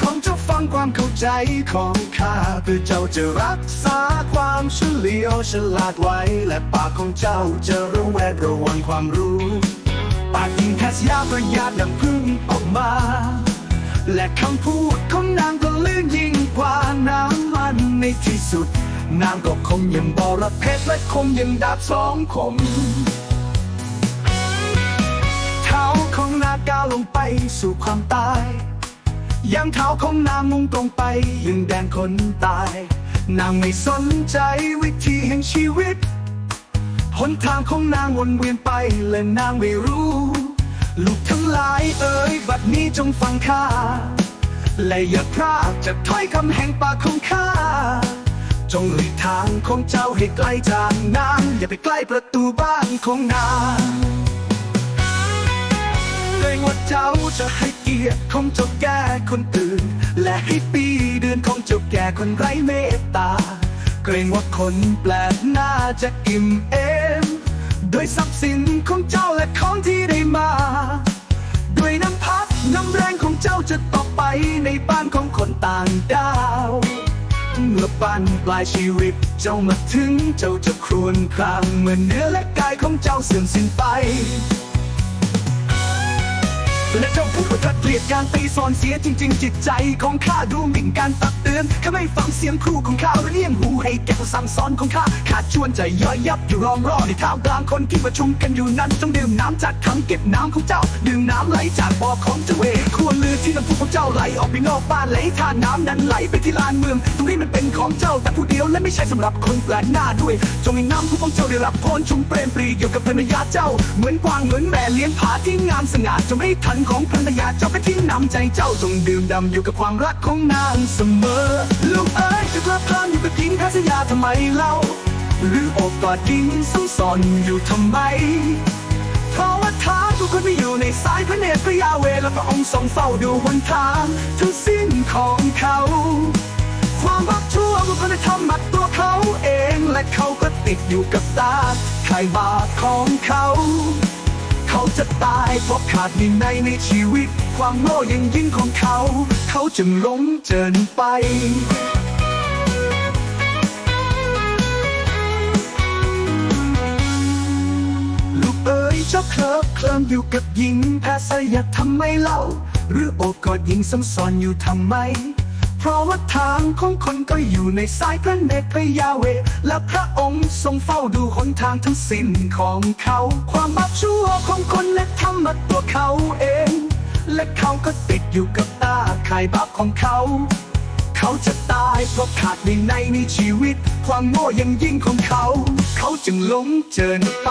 ของเจ้าฟังความเข้าใจของข้าเพื่อเจ้าจะรักษาความเฉลียวฉลาดไว้ และปากของเจ้าจะระแวดระวังความรู้ ปากยิงแคสยาประหยัดน้ำพึ่งออกมา และคำพูดของนางก็ลื่นยิ่งกว่าน้ำมันในที่สุดนางก็คงยังบอระเพชรและคงยังดาบสองคมเท้าของนางก้าวลงไปสู่ความตาย ยังเท้าของนางมุ่งตรงไปยังแดนคนตาย นางไม่สนใจวิธีแห่งชีวิต หนทางของนางวนเวียนไปและนางไม่รู้ ลูกทั้งหลายเอ่ยบัดนี้จงฟังข้า และอย่าพลาดจากถ้อยคำแห่งปากของข้า จงหลีกทางของเจ้าให้ไกลจากนางอย่าไปใกล้ประตูบ้านของนาง เจ้าจะให้เกียรติของเจ้าแก่คนอื่น และให้ปีเดือนของเจ้าแก่คนไร้เมตตา เกรงว่าคนแปลกหน้าจะอิ่มเอมด้วยทรัพย์สินของเจ้าและของที่ได้มา ด้วยน้ำพักน้ำแรงของเจ้าจะตกไปในบ้านของคนต่างดาวเมื่อบ้นปลายชีวิตเจ้ามาถึงเจ้าจะครวญครางเมื่อเนื้อและกายของเจ้าเสื่อมสิ้นไป และเจ้าพูดว่าถ้าเกลียดการตีสอนเสียจริง ๆ จิตใจของข้าดูหมิ่นการตักเตือนข้าไม่ฟังเสียงครูของข้าเรียงหูให้แก่ผู้สั่งสอนของข้าขาดชวนใจย่อยยับอยู่รองรอในท่ามกลางคนที่ประชุมกันอยู่นั้นจงดื่มน้ำจากถังเก็บน้ำของเจ้า ดื่มน้ำไหลจากบ่อของเจ้าเอง ที่น้ำพุของเจ้าไหลออกไปนอกบ้านไหลท่าน้ำนั้นไหลไปที่ลานเมืองตรงนี้มันเป็นของเจ้าแต่ผู้เดียวและไม่ใช่สำหรับคนแปลกหน้าด้วย จงให้น้ำพุของเจ้าได้รับพรชุมเปรมปรีเกี่ยวกับภรรยาเจ้า เหมือนกวางเหมือนแม่เลี้ยงผาที่งามสง่าจงให้ทันของภรรยาเจ้าไปที่นำใจเจ้าจงดื่มด่ำอยู่กับความรักของนางเสมอลูกเอ๋ยจะเพลิดเพลินอยู่กับหญิงแพทยาทำไมเล่าหรืออบกอดหญิงซ้ำซ้อนอยู่ทำไมเพราะว่าทางทุกคนไม่อ ในสายพระเนตรพระยาเวและพระองค์ทรงเฝ้าดูหนทางทั้งสิ้นของเขา ความรักชั่วมันคนทำมัดตัวเขาเองและเขาก็ติดอยู่กับตาไขายบาปของเขา เขาจะตายเพราะขาดวินัยในชีวิต ความโง่ยังยิ่งของเขา เขาจึงหลงเจินไป อ๋ยเจ้าเคลิบเคลิ้มอยู่กับหญิงแพทย์อยากทำไมเล่า หรือโอบกอดหญิงซ้ำซ้อนอยู่ทำไม เพราะว่าทางของคนก็อยู่ในสายพระเนตรพระยาเว และพระองค์ทรงเฝ้าดูหนทางทั้งสิ้นของเขา ความบาปชั่วของคนและธรรมะตัวเขาเอง และเขาก็ติดอยู่กับตาข่ายบาปของเขาเขาจะตายเพราะขาดวินัยในชีวิต ความโง่ยังยิ่งของเขา เขาจึงหลงเจินไป